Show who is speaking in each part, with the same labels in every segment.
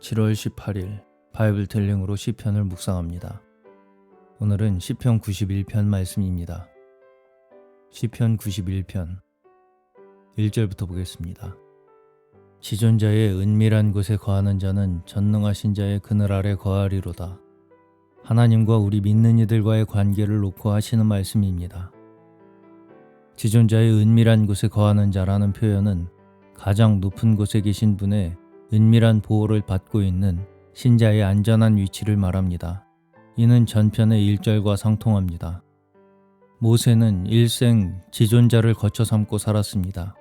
Speaker 1: 7월 18일 바이블 텔링으로 시편을 묵상합니다. 오늘은 시편 91편 말씀입니다. 시편 91편 1절부터 보겠습니다. 지존자의 은밀한 곳에 거하는 자는 전능하신 자의 그늘 아래 거하리로다. 하나님과 우리 믿는 이들과의 관계를 놓고 하시는 말씀입니다. 지존자의 은밀한 곳에 거하는 자라는 표현은 가장 높은 곳에 계신 분의 은밀한 보호를 받고 있는 신자의 안전한 위치를 말합니다. 이는 전편의 1절과 상통합니다. 모세는 일생 지존자를 거쳐 삼고 살았습니다.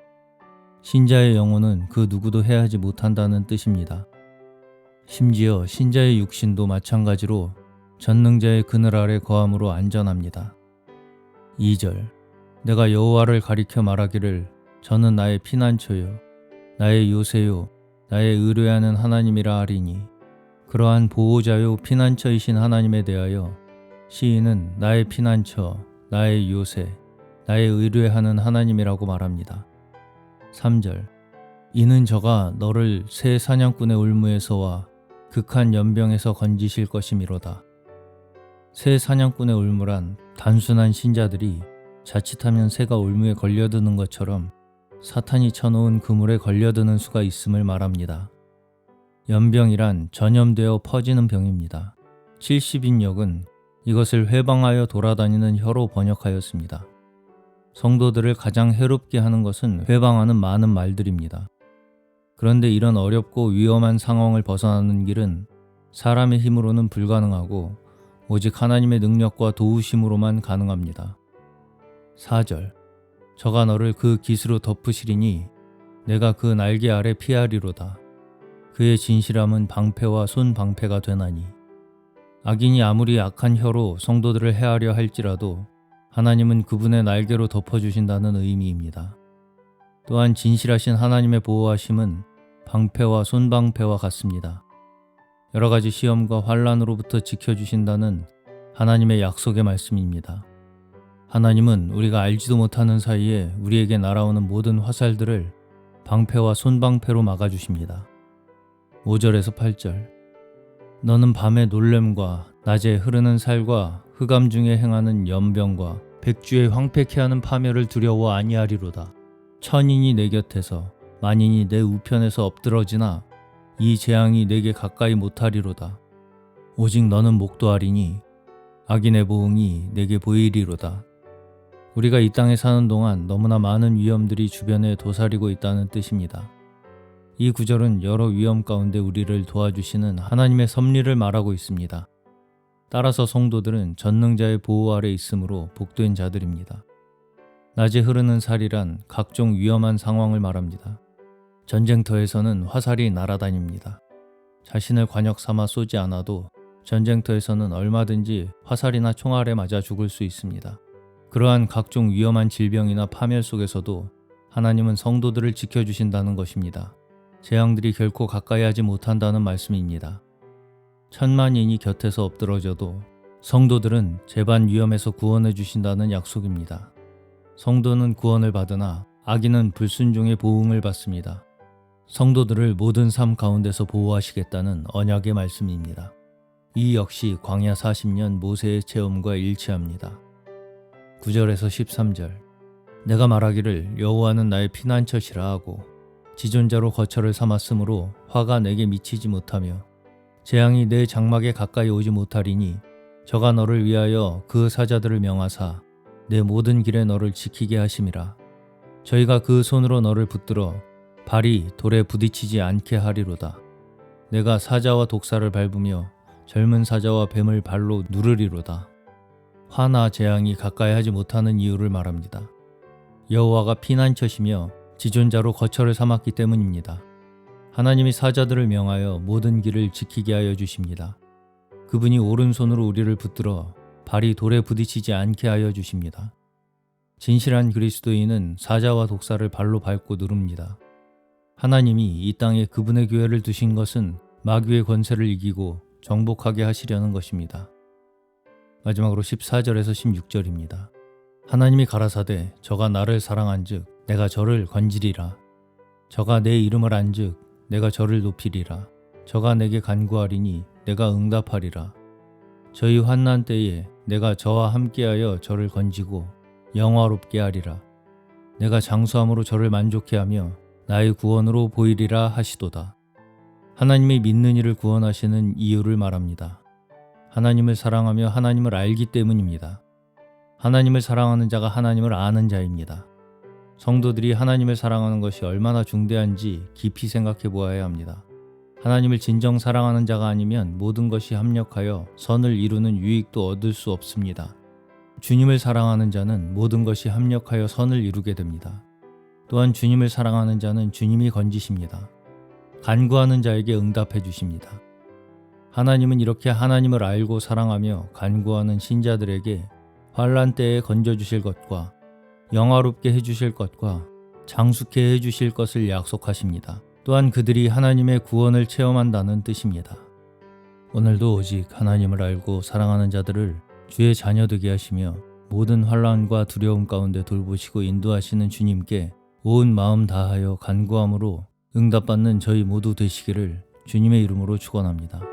Speaker 1: 신자의 영혼은 그 누구도 해하지 못한다는 뜻입니다. 심지어 신자의 육신도 마찬가지로 전능자의 그늘 아래 거함으로 안전합니다. 2절 내가 여호와를 가리켜 말하기를 저는 나의 피난처요 나의 요새요 나의 의뢰하는 하나님이라 하리니 그러한 보호자요 피난처이신 하나님에 대하여 시인은 나의 피난처 나의 요새 나의 의뢰하는 하나님이라고 말합니다. 3절 이는 저가 너를 새 사냥꾼의 울무에서와 극한 연병에서 건지실 것이미로다. 새 사냥꾼의 울무란 단순한 신자들이 자칫하면 새가 울무에 걸려드는 것처럼 사탄이 쳐놓은 그물에 걸려드는 수가 있음을 말합니다. 연병이란 전염되어 퍼지는 병입니다. 70인역은 이것을 회방하여 돌아다니는 혀로 번역하였습니다. 성도들을 가장 해롭게 하는 것은 회방하는 많은 말들입니다. 그런데 이런 어렵고 위험한 상황을 벗어나는 길은 사람의 힘으로는 불가능하고 오직 하나님의 능력과 도우심으로만 가능합니다. 4절 저가 너를 그 깃으로 덮으시리니 내가 그 날개 아래 피하리로다. 그의 진실함은 방패와 손방패가 되나니 악인이 아무리 악한 혀로 성도들을 해하려 할지라도 하나님은 그분의 날개로 덮어주신다는 의미입니다. 또한 진실하신 하나님의 보호하심은 방패와 손방패와 같습니다. 여러 가지 시험과 환란으로부터 지켜주신다는 하나님의 약속의 말씀입니다. 하나님은 우리가 알지도 못하는 사이에 우리에게 날아오는 모든 화살들을 방패와 손방패로 막아주십니다. 5절에서 8절 너는 밤의 놀램과 낮에 흐르는 살과 흑암 중에 행하는 연병과 백주의 황폐케 하는 파멸을 두려워 아니하리로다. 천인이 내 곁에서 만인이 내 우편에서 엎드러지나 이 재앙이 내게 가까이 못하리로다. 오직 너는 목도하리니 악인의 보응이 내게 보이리로다. 우리가 이 땅에 사는 동안 너무나 많은 위험들이 주변에 도사리고 있다는 뜻입니다. 이 구절은 여러 위험 가운데 우리를 도와주시는 하나님의 섭리를 말하고 있습니다. 따라서 성도들은 전능자의 보호 아래 있으므로 복된 자들입니다. 낮에 흐르는 살이란 각종 위험한 상황을 말합니다. 전쟁터에서는 화살이 날아다닙니다. 자신을 관역 삼아 쏘지 않아도 전쟁터에서는 얼마든지 화살이나 총알에 맞아 죽을 수 있습니다. 그러한 각종 위험한 질병이나 파멸 속에서도 하나님은 성도들을 지켜주신다는 것입니다. 재앙들이 결코 가까이 하지 못한다는 말씀입니다. 천만인이 곁에서 엎드러져도 성도들은 재반 위험에서 구원해 주신다는 약속입니다. 성도는 구원을 받으나 악인은 불순종의 보응을 받습니다. 성도들을 모든 삶 가운데서 보호하시겠다는 언약의 말씀입니다. 이 역시 광야 40년 모세의 체험과 일치합니다. 9절에서 13절. 내가 말하기를 여호와는 나의 피난처시라 하고 지존자로 거처를 삼았으므로 화가 내게 미치지 못하며 재앙이 내 장막에 가까이 오지 못하리니 저가 너를 위하여 그 사자들을 명하사 내 모든 길에 너를 지키게 하심이라. 저희가 그 손으로 너를 붙들어 발이 돌에 부딪히지 않게 하리로다. 내가 사자와 독사를 밟으며 젊은 사자와 뱀을 발로 누르리로다 화나 재앙이 가까이 하지 못하는 이유를 말합니다. 여호와가 피난처시며 지존자로 거처를 삼았기 때문입니다. 하나님이 사자들을 명하여 모든 길을 지키게 하여 주십니다. 그분이 오른손으로 우리를 붙들어 발이 돌에 부딪히지 않게 하여 주십니다. 진실한 그리스도인은 사자와 독사를 발로 밟고 누릅니다. 하나님이 이 땅에 그분의 교회를 두신 것은 마귀의 권세를 이기고 정복하게 하시려는 것입니다. 마지막으로 14절에서 16절입니다. 하나님이 가라사대 저가 나를 사랑한즉 내가 저를 건지리라 저가 내 이름을 안즉 내가 저를 높이리라 저가 내게 간구하리니 내가 응답하리라. 저희 환난 때에 내가 저와 함께하여 저를 건지고 영화롭게 하리라. 내가 장수함으로 저를 만족해 하며 나의 구원으로 보이리라 하시도다. 하나님의 믿는 이를 구원하시는 이유를 말합니다. 하나님을 사랑하며 하나님을 알기 때문입니다. 하나님을 사랑하는 자가 하나님을 아는 자입니다. 성도들이 하나님을 사랑하는 것이 얼마나 중대한지 깊이 생각해 보아야 합니다. 하나님을 진정 사랑하는 자가 아니면 모든 것이 합력하여 선을 이루는 유익도 얻을 수 없습니다. 주님을 사랑하는 자는 모든 것이 합력하여 선을 이루게 됩니다. 또한 주님을 사랑하는 자는 주님이 건지십니다. 간구하는 자에게 응답해 주십니다. 하나님은 이렇게 하나님을 알고 사랑하며 간구하는 신자들에게 환란 때에 건져 주실 것과 영화롭게 해 주실 것과 장수케 해 주실 것을 약속하십니다. 또한 그들이 하나님의 구원을 체험한다는 뜻입니다. 오늘도 오직 하나님을 알고 사랑하는 자들을 주의 자녀 되게 하시며 모든 환란과 두려움 가운데 돌보시고 인도하시는 주님께 온 마음 다하여 간구함으로 응답받는 저희 모두 되시기를 주님의 이름으로 축원합니다.